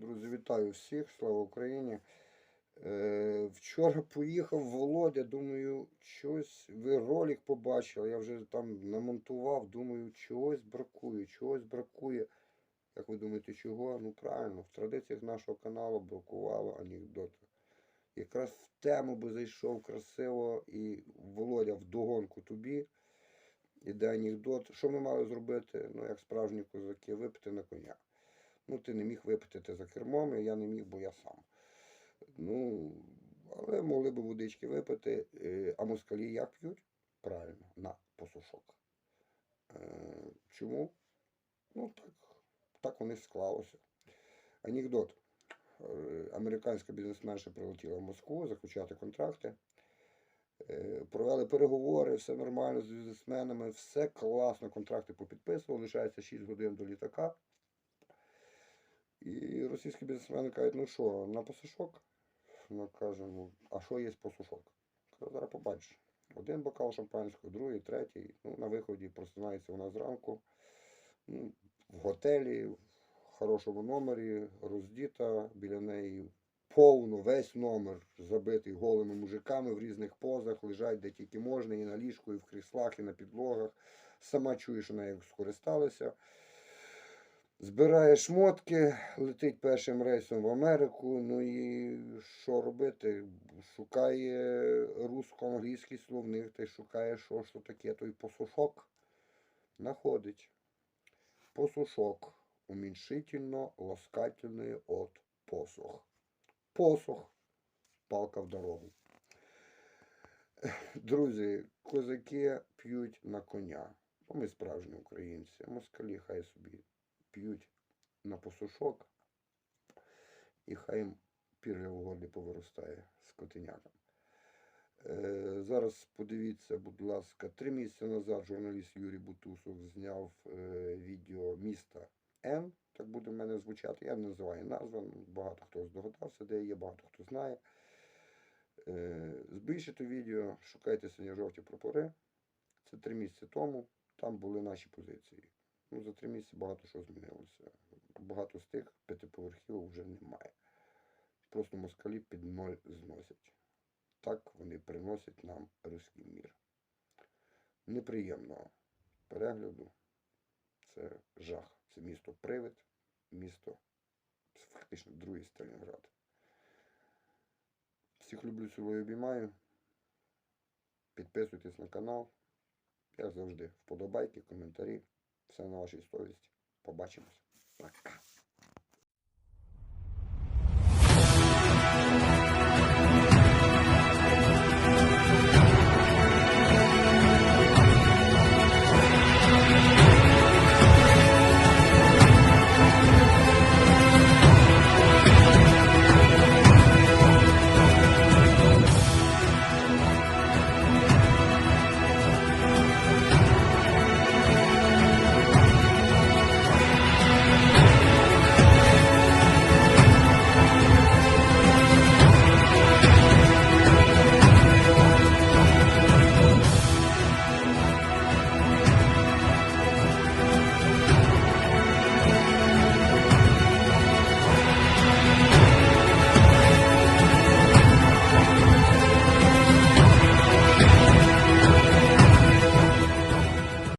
Друзі, вітаю всіх, слава Україні. Е, вчора поїхав Володя, думаю, щось, ви ролик побачили, я вже там намонтував, думаю, чогось бракує, чогось бракує. Як ви думаєте, чого? Ну правильно, в традиціях нашого каналу бракувало анекдоти. Якраз в тему би зайшов красиво і Володя вдогонку тобі. Іде анекдот. Що ми мали зробити? Ну, як справжні козаки, випити на коня. Ну, ти не міг випити ти за кермом, і я не міг, бо я сам. Ну, але могли б водички випити. Е, А москалі як п'ють? Правильно, на посушок. Е, Чому? Ну, так, так вони склалося. Анекдот. Е, Американська бізнесменша прилетіла в Москву заключати контракти. Провели переговори, все нормально з бізнесменами, все класно, контракти попідписували, лишається 6 годин до літака. І російські бізнесмени кажуть, ну що, на посушок? Вона каже, ну, а що є посушок? Кажу, зараз побачиш. Один бокал шампанського, другий, третій. Ну, на виході просинається вона зранку. Ну, в готелі, в хорошому номері, роздіта, біля неї повно, весь номер забитий голими мужиками в різних позах, лежать де тільки можна, і на ліжку, і в кріслах, і на підлогах. Сама чує, що нею скористалися. Збирає шмотки, летить першим рейсом в Америку. Ну і що робити? Шукає русско-англійський словник, та й шукає, що то таке той посушок. Находить. Посушок. Уменьшительно ласкательний от посух. Посух. Палка в дорогу. Друзі, козаки п'ють на коня. Бо ми справжні українці. Москалі хай собі п'ють на посушок, і хай їм пірля в горлі повиростає скотинятам. Е, зараз подивіться, будь ласка, три місяці назад журналіст Юрій Бутусов зняв е, відео міста Н. Так буде в мене звучати. Я називаю назву, багато хто здогадався, де є, багато хто знає. Е, збільшити відео, шукайте синьо-жовті прапори. Це три місяці тому. Там були наші позиції. Ну, за три місяці багато що змінилося. Багато з тих п'ятиповерхів вже немає. Просто москалі під ноль зносять. Так вони приносять нам руський мір. Неприємного перегляду. Це жах. Це місто Привид, місто фактично другий Сталінград. Всіх люблю, цілую, обіймаю. Підписуйтесь на канал. Як завжди, вподобайки, коментарі. Все на вашій совісті. Побачимось. Пока.